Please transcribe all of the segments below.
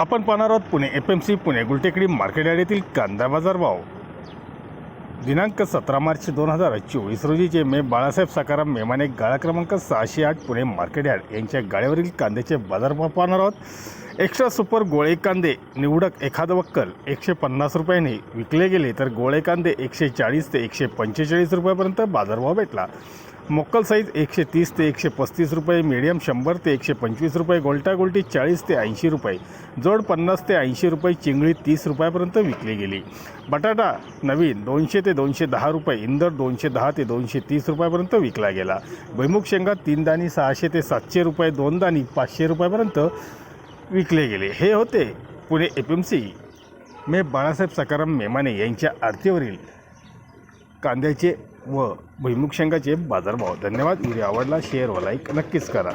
आपण पाहणार आहोत Pune F M C Pune Gultekdi market यार्डेतील कांदा बाजार भाव. दिनांक सतरा मार्च दोन हजार चोवीस रोजीचे मे बाळासाहेब सकाराम मेमाने गाळा क्रमांक सहाशे आठ पुणे मार्केट यार्ड यांच्या गाड्यावरील कांद्याचे बाजारभाव पाहणार आहोत. एक्स्ट्रा सुपर गोळे कांदे निवडक एखादं वक्कल एकशे पन्नास रुपयांनी विकले गेले तर गोळे कांदे एकशे चाळीस ते एकशे पंचेचाळीस रुपयापर्यंत बाजारभाव भेटला. मोक्कल साईज एकशे तीस ते एकशे पस्तीस रुपये मीडियम शंभर ते एकशे पंचवीस रुपये गोल्टा गोल्टी चाळीस ते ऐंशी रुपये जोड पन्नास ते ऐंशी रुपये चिंगळी तीस रुपयापर्यंत विकली गेली. बटाटा नवीन दोनशे ते दोनशे दहा रुपये इंदर दोनशे दहा ते दोनशे तीस रुपयापर्यंत विकला गेला. भैमुख शेंगा तीन दाणी सहाशे ते सातशे रुपये दोन दाणी पाचशे रुपयापर्यंत विकले गेले. हे होते पुणे एफ एम सी मे बाळासाहेब सकाराम मेमाने यांच्या आरतीवरील कांद्याचे व भुईमुग शेंगाचे बाजारभाव. धन्यवाद. व्हिडिओ आवडला शेअर व लाईक नक्कीच करा.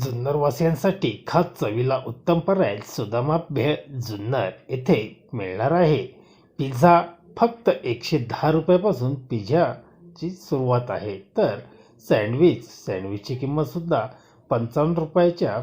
जुन्नरवासियांसाठी खास चवीला उत्तम पर्याय सुदामा भेळ जुन्नर येथे मिळणार आहे. पिझ्झा फक्त एकशे दहा रुपयापासून पिझ्झाची सुरुवात आहे. तर सँडविच सँडविचची किंमतसुद्धा पंचावन्न रुपयाच्या